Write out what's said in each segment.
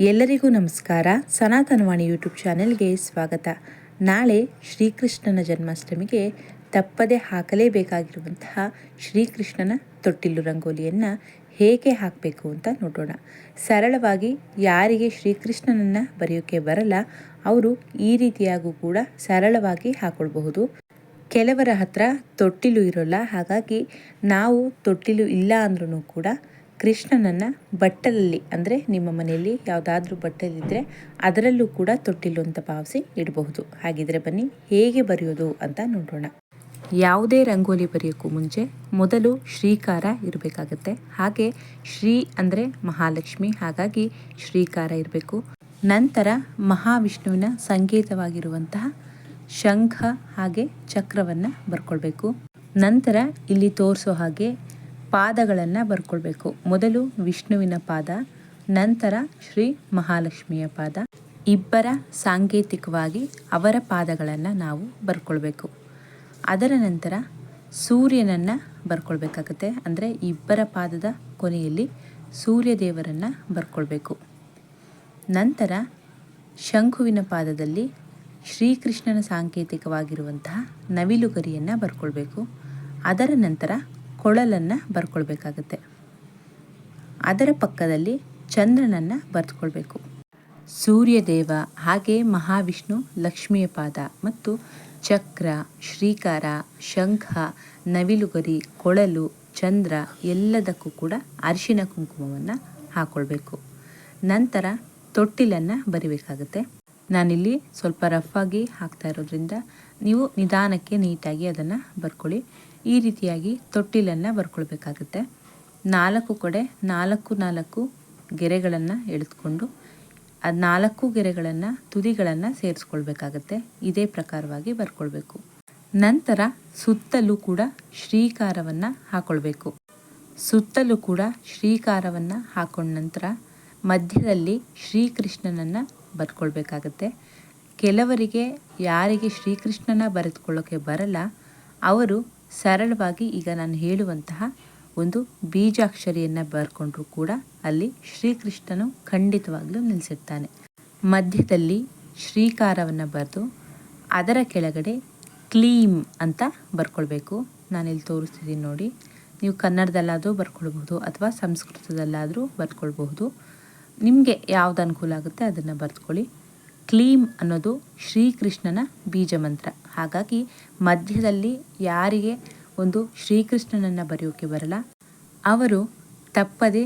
ಎಲ್ಲರಿಗೂ ನಮಸ್ಕಾರ. ಸನಾತನವಾಣಿ ಯೂಟ್ಯೂಬ್ ಚಾನೆಲ್ಗೆ ಸ್ವಾಗತ. ನಾಳೆ ಶ್ರೀಕೃಷ್ಣನ ಜನ್ಮಾಷ್ಟಮಿಗೆ ತಪ್ಪದೆ ಹಾಕಲೇಬೇಕಾಗಿರುವಂತಹ ಶ್ರೀಕೃಷ್ಣನ ತೊಟ್ಟಿಲು ರಂಗೋಲಿಯನ್ನು ಹೇಗೆ ಹಾಕಬೇಕು ಅಂತ ನೋಡೋಣ. ಸರಳವಾಗಿ ಯಾರಿಗೆ ಶ್ರೀಕೃಷ್ಣನನ್ನು ಬರೆಯೋಕ್ಕೆ ಬರಲ್ಲ, ಅವರು ಈ ರೀತಿಯಾಗೂ ಕೂಡ ಸರಳವಾಗಿ ಹಾಕ್ಕೊಳ್ಬಹುದು ಕೆಲವರ ಹತ್ರ ತೊಟ್ಟಿಲು ಇರೋಲ್ಲ, ಹಾಗಾಗಿ ನಾವು ತೊಟ್ಟಿಲು ಇಲ್ಲ ಅಂದ್ರೂ ಕೂಡ ಕೃಷ್ಣನನ್ನು ಬಟ್ಟಲಲ್ಲಿ, ಅಂದರೆ ನಿಮ್ಮ ಮನೆಯಲ್ಲಿ ಯಾವುದಾದ್ರೂ ಬಟ್ಟಲಿದ್ದರೆ ಅದರಲ್ಲೂ ಕೂಡ ತೊಟ್ಟಿಲು ಅಂತ ಭಾವಿಸಿ ಇಡಬಹುದು. ಹಾಗಿದ್ರೆ ಬನ್ನಿ, ಹೇಗೆ ಬರೆಯೋದು ಅಂತ ನೋಡೋಣ. ಯಾವುದೇ ರಂಗೋಲಿ ಬರೆಯೋಕ್ಕೂ ಮುಂಚೆ ಮೊದಲು ಶ್ರೀಕಾರ ಇರಬೇಕಾಗತ್ತೆ. ಹಾಗೆ ಶ್ರೀ ಅಂದರೆ ಮಹಾಲಕ್ಷ್ಮಿ, ಹಾಗಾಗಿ ಶ್ರೀಕಾರ ಇರಬೇಕು. ನಂತರ ಮಹಾವಿಷ್ಣುವಿನ ಸಂಕೇತವಾಗಿರುವಂತಹ ಶಂಖ ಹಾಗೆ ಚಕ್ರವನ್ನು ಬರ್ಕೊಳ್ಬೇಕು. ನಂತರ ಇಲ್ಲಿ ತೋರಿಸೋ ಹಾಗೆ ಪಾದಗಳನ್ನು ಬರ್ಕೊಳ್ಬೇಕು. ಮೊದಲು ವಿಷ್ಣುವಿನ ಪಾದ, ನಂತರ ಶ್ರೀ ಮಹಾಲಕ್ಷ್ಮಿಯ ಪಾದ. ಇಬ್ಬರ ಸಾಂಕೇತಿಕವಾಗಿ ಅವರ ಪಾದಗಳನ್ನು ನಾವು ಬರ್ಕೊಳ್ಬೇಕು. ಅದರ ನಂತರ ಸೂರ್ಯನನ್ನು ಬರ್ಕೊಳ್ಬೇಕಾಗತ್ತೆ. ಅಂದರೆ ಇಬ್ಬರ ಪಾದದ ಕೊನೆಯಲ್ಲಿ ಸೂರ್ಯ ದೇವರನ್ನು ಬರ್ಕೊಳ್ಬೇಕು. ನಂತರ ಶಂಖುವಿನ ಪಾದದಲ್ಲಿ ಶ್ರೀಕೃಷ್ಣನ ಸಾಂಕೇತಿಕವಾಗಿರುವಂತಹ ನವಿಲುಗರಿಯನ್ನು ಬರ್ಕೊಳ್ಬೇಕು. ಅದರ ನಂತರ ಕೊಳಲನ್ನು ಬರ್ಕೊಳ್ಬೇಕಾಗತ್ತೆ. ಅದರ ಪಕ್ಕದಲ್ಲಿ ಚಂದ್ರನನ್ನು ಬರೆದುಕೊಳ್ಬೇಕು. ಸೂರ್ಯದೇವ ಹಾಗೆ ಮಹಾವಿಷ್ಣು ಲಕ್ಷ್ಮಿಯ ಪಾದ ಮತ್ತು ಚಕ್ರ, ಶ್ರೀಕಾರ, ಶಂಖ, ನವಿಲುಗರಿ, ಕೊಳಲು, ಚಂದ್ರ ಎಲ್ಲದಕ್ಕೂ ಕೂಡ ಅರಿಶಿನ ಕುಂಕುಮವನ್ನು ಹಾಕ್ಕೊಳ್ಬೇಕು ನಂತರ ತೊಟ್ಟಿಲನ್ನು ಬರಿಬೇಕಾಗುತ್ತೆ. ನಾನಿಲ್ಲಿ ಸ್ವಲ್ಪ ರಫ್ ಆಗಿ ಹಾಕ್ತಾ ಇರೋದ್ರಿಂದ ನೀವು ನಿಧಾನಕ್ಕೆ ನೀಟಾಗಿ ಅದನ್ನು ಬರ್ಕೊಳ್ಳಿ. ಈ ರೀತಿಯಾಗಿ ತೊಟ್ಟಿಲನ್ನು ಬರ್ಕೊಳ್ಬೇಕಾಗುತ್ತೆ. ನಾಲ್ಕು ಕಡೆ ನಾಲ್ಕು ನಾಲ್ಕು ಗೆರೆಗಳನ್ನು ಎಳೆದುಕೊಂಡು ಅದು ನಾಲ್ಕು ಗೆರೆಗಳನ್ನು ತುದಿಗಳನ್ನು ಸೇರಿಸ್ಕೊಳ್ಬೇಕಾಗತ್ತೆ. ಇದೇ ಪ್ರಕಾರವಾಗಿ ಬರ್ಕೊಳ್ಬೇಕು. ನಂತರ ಸುತ್ತಲೂ ಕೂಡ ಶ್ರೀಕಾರವನ್ನು ಹಾಕ್ಕೊಳ್ಬೇಕು ಸುತ್ತಲೂ ಕೂಡ ಶ್ರೀಕಾರವನ್ನು ಹಾಕೊಂಡ ನಂತರ ಮಧ್ಯದಲ್ಲಿ ಶ್ರೀಕೃಷ್ಣನನ್ನು ಬರ್ಕೊಳ್ಬೇಕಾಗತ್ತೆ. ಕೆಲವರಿಗೆ ಯಾರಿಗೆ ಶ್ರೀಕೃಷ್ಣನ ಬರೆದುಕೊಳ್ಳೋಕ್ಕೆ ಬರಲ್ಲ, ಅವರು ಸರಳವಾಗಿ ಈಗ ನಾನು ಹೇಳುವಂತಹ ಒಂದು ಬೀಜಾಕ್ಷರಿಯನ್ನು ಬರ್ಕೊಂಡ್ರೂ ಕೂಡ ಅಲ್ಲಿ ಶ್ರೀಕೃಷ್ಣನು ಖಂಡಿತವಾಗ್ಲೂ ನಿಲ್ಲಿಸಿರ್ತಾನೆ ಮಧ್ಯದಲ್ಲಿ ಶ್ರೀಕಾರವನ್ನು ಬರೆದು ಅದರ ಕೆಳಗಡೆ ಕ್ಲೀಮ್ ಅಂತ ಬರ್ಕೊಳ್ಬೇಕು. ನಾನಿಲ್ಲಿ ತೋರಿಸ್ತಿದ್ದೀನಿ ನೋಡಿ. ನೀವು ಕನ್ನಡದಲ್ಲಾದರೂ ಬರ್ಕೊಳ್ಬಹುದು ಅಥವಾ ಸಂಸ್ಕೃತದಲ್ಲಾದರೂ ಬರ್ಕೊಳ್ಬಹುದು. ನಿಮಗೆ ಯಾವ್ದು ಅನುಕೂಲ ಆಗುತ್ತೆ ಅದನ್ನು ಬರ್ಕೊಳ್ಳಿ ಕ್ಲೀಮ್ ಅನ್ನೋದು ಶ್ರೀಕೃಷ್ಣನ ಬೀಜ ಮಂತ್ರ ಹಾಗಾಗಿ ಮಧ್ಯದಲ್ಲಿ ಯಾರಿಗೆ ಒಂದು ಶ್ರೀಕೃಷ್ಣನನ್ನು ಬರೆಯೋಕೆ ಬರಲ್ಲ, ಅವರು ತಪ್ಪದೆ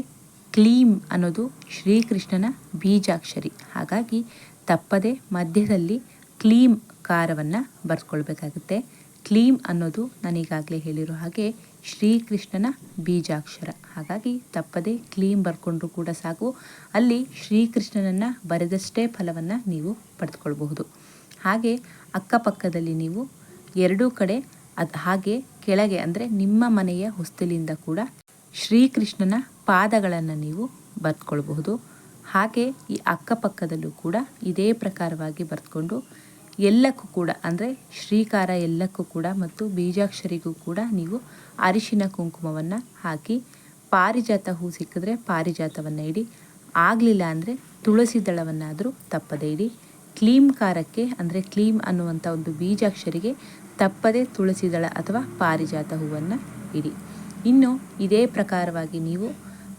ಕ್ಲೀಮ್ ಅನ್ನೋದು ಶ್ರೀಕೃಷ್ಣನ ಬೀಜಾಕ್ಷರಿ. ಹಾಗಾಗಿ ತಪ್ಪದೆ ಮಧ್ಯದಲ್ಲಿ ಕ್ಲೀಮ್ ಕಾರವನ್ನು ಬರ್ಕೊಳ್ಬೇಕಾಗುತ್ತೆ ಕ್ಲೀಮ್ ಅನ್ನೋದು ನಾನೀಗಾಗಲೇ ಹೇಳಿರೋ ಹಾಗೆ ಶ್ರೀಕೃಷ್ಣನ ಬೀಜಾಕ್ಷರ. ಹಾಗಾಗಿ ತಪ್ಪದೆ ಕ್ಲೀಮ್ ಬರ್ಕೊಂಡ್ರೂ ಕೂಡ ಸಾಕು. ಅಲ್ಲಿ ಶ್ರೀಕೃಷ್ಣನನ್ನು ಬರೆದಷ್ಟೇ ಫಲವನ್ನು ನೀವು ಪಡೆದುಕೊಳ್ಬಹುದು. ಹಾಗೆ ಅಕ್ಕಪಕ್ಕದಲ್ಲಿ ನೀವು ಎರಡೂ ಕಡೆ ಅದು ಹಾಗೆ ಕೆಳಗೆ ಅಂದರೆ ನಿಮ್ಮ ಮನೆಯ ಹೊಸ್ತಿಲಿಂದ ಕೂಡ ಶ್ರೀಕೃಷ್ಣನ ಪಾದಗಳನ್ನು ನೀವು ಬರೆದುಕೊಳ್ಬಹುದು. ಹಾಗೆ ಈ ಅಕ್ಕಪಕ್ಕದಲ್ಲೂ ಕೂಡ ಇದೇ ಪ್ರಕಾರವಾಗಿ ಬರೆದುಕೊಂಡು ಎಲ್ಲಕ್ಕೂ ಕೂಡ, ಅಂದರೆ ಶ್ರೀಕಾರ ಎಲ್ಲಕ್ಕೂ ಕೂಡ ಮತ್ತು ಬೀಜಾಕ್ಷರಿಗೂ ಕೂಡ ನೀವು ಅರಿಶಿನ ಕುಂಕುಮವನ್ನು ಹಾಕಿ, ಪಾರಿಜಾತ ಹೂ ಸಿಕ್ಕಿದ್ರೆ ಪಾರಿಜಾತವನ್ನು ಇಡಿ, ಆಗಲಿಲ್ಲ ಅಂದರೆ ತುಳಸಿ ದಳವನ್ನಾದರೂ ತಪ್ಪದೇ ಇಡಿ. ಕ್ಲೀಮ್ ಕಾರಕ್ಕೆ ಅಂದರೆ ಕ್ಲೀಮ್ ಅನ್ನುವಂಥ ಒಂದು ಬೀಜಾಕ್ಷರಿಗೆ ತಪ್ಪದೇ ತುಳಸಿ ದಳ ಅಥವಾ ಪಾರಿಜಾತ ಹೂವನ್ನು ಇಡಿ. ಇನ್ನು ಇದೇ ಪ್ರಕಾರವಾಗಿ ನೀವು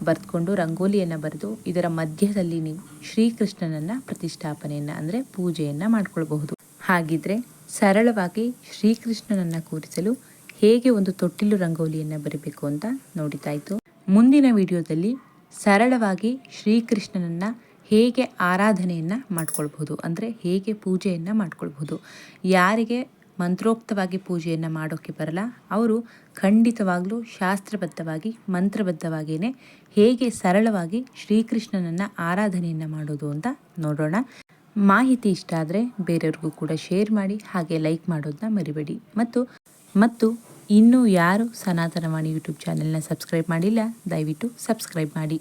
ಬರೆದುಕೊಂಡು ರಂಗೋಲಿಯನ್ನು ಬರೆದು, ಇದರ ಮಧ್ಯದಲ್ಲಿ ನೀವು ಶ್ರೀಕೃಷ್ಣನನ್ನು ಪ್ರತಿಷ್ಠಾಪನೆಯನ್ನು, ಅಂದರೆ ಪೂಜೆಯನ್ನು ಮಾಡ್ಕೊಳ್ಬಹುದು. ಹಾಗಿದ್ರೆ ಸರಳವಾಗಿ ಶ್ರೀಕೃಷ್ಣನನ್ನು ಕೂರಿಸಲು ಹೇಗೆ ಒಂದು ತೊಟ್ಟಿಲು ರಂಗೋಲಿಯನ್ನು ಬರಬೇಕು ಅಂತ ನೋಡಿತಾಯಿತು. ಮುಂದಿನ ವಿಡಿಯೋದಲ್ಲಿ ಸರಳವಾಗಿ ಶ್ರೀಕೃಷ್ಣನನ್ನು ಹೇಗೆ ಆರಾಧನೆಯನ್ನು ಮಾಡ್ಕೊಳ್ಬಹುದು, ಅಂದರೆ ಹೇಗೆ ಪೂಜೆಯನ್ನು ಮಾಡ್ಕೊಳ್ಬಹುದು, ಯಾರಿಗೆ ಮಂತ್ರೋಕ್ತವಾಗಿ ಪೂಜೆಯನ್ನು ಮಾಡೋಕ್ಕೆ ಬರಲ್ಲ, ಅವರು ಖಂಡಿತವಾಗ್ಲೂ ಶಾಸ್ತ್ರಬದ್ಧವಾಗಿ, ಮಂತ್ರಬದ್ಧವಾಗಿಯೇ ಹೇಗೆ ಸರಳವಾಗಿ ಶ್ರೀಕೃಷ್ಣನನ್ನು ಆರಾಧನೆಯನ್ನು ಮಾಡೋದು ಅಂತ ನೋಡೋಣ. ಮಾಹಿತಿ ಇಷ್ಟ ಆದರೆ ಬೇರೆಯವ್ರಿಗೂ ಕೂಡ ಶೇರ್ ಮಾಡಿ ಹಾಗೆ ಲೈಕ್ ಮಾಡೋದನ್ನ ಮರಿಬೇಡಿ. ಮತ್ತು ಮತ್ತು ಇನ್ನೂ ಯಾರು ಸನಾತನವಾಣಿ ಯೂಟ್ಯೂಬ್ ಚಾನೆಲ್ನ ಸಬ್ಸ್ಕ್ರೈಬ್ ಮಾಡಿಲ್ಲ, ದಯವಿಟ್ಟು ಸಬ್ಸ್ಕ್ರೈಬ್ ಮಾಡಿ.